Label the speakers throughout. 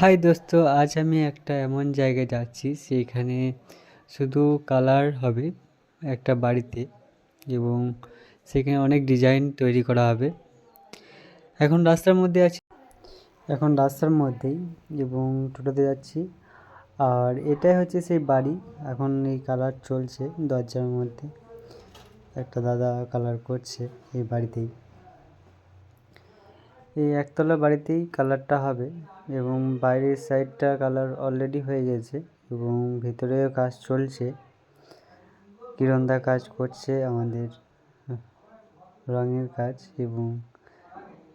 Speaker 1: High দোস্ত, আজ আমি একটা এমন জায়গায় যাচ্ছি সেইখানে শুধু কালার হবে একটা বাড়িতে এবং সেখানে অনেক ডিজাইন তৈরি করা হবে। এখন রাস্তার মধ্যে আছি। এখন রাস্তার মধ্যেই এবং টোটোতে যাচ্ছি। আর এটাই হচ্ছে সেই বাড়ি। এখন এই কালার চলছে দরজার মধ্যে। একটা দাদা কালার করছে এই বাড়িতেই। এই একতলা বাড়িতেই কালারটা হবে এবং বাইরের সাইডটা কালার অলরেডি হয়ে গেছে এবং ভেতরেও কাজ চলছে। কিরণদা কাজ করছে, আমাদের রঙের কাজ এবং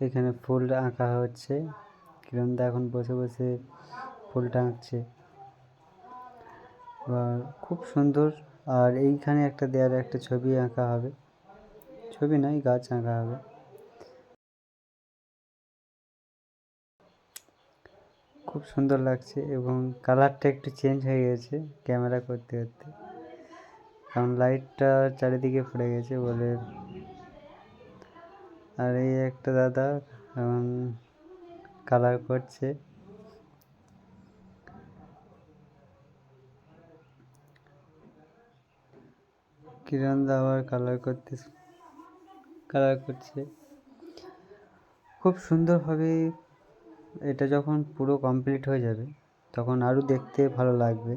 Speaker 1: এখানে ফুল আঁকা হচ্ছে। কিরণদা এখন বসে বসে ফুলটা আঁকছে। খুব সুন্দর, আর এইখানে একটা দেয়ালে একটা ছবি আঁকা হবে। ছবি নয়, গাছ আঁকা হবে। খুব সুন্দর লাগছে এবং কালারটা একটু চেঞ্জ হয়ে গেছে ক্যামেরা করতে করতে। কারণ লাইটটা চারিদিকে পড়ে গেছে বলে। আর এই একটা দাদা এখন কালার করছে। কিরণ দা আবার কালার করতে কালার করছে। খুব সুন্দরভাবে এটা যখন পুরো কমপ্লিট হয়ে যাবে তখন আরও দেখতে ভালো লাগবে।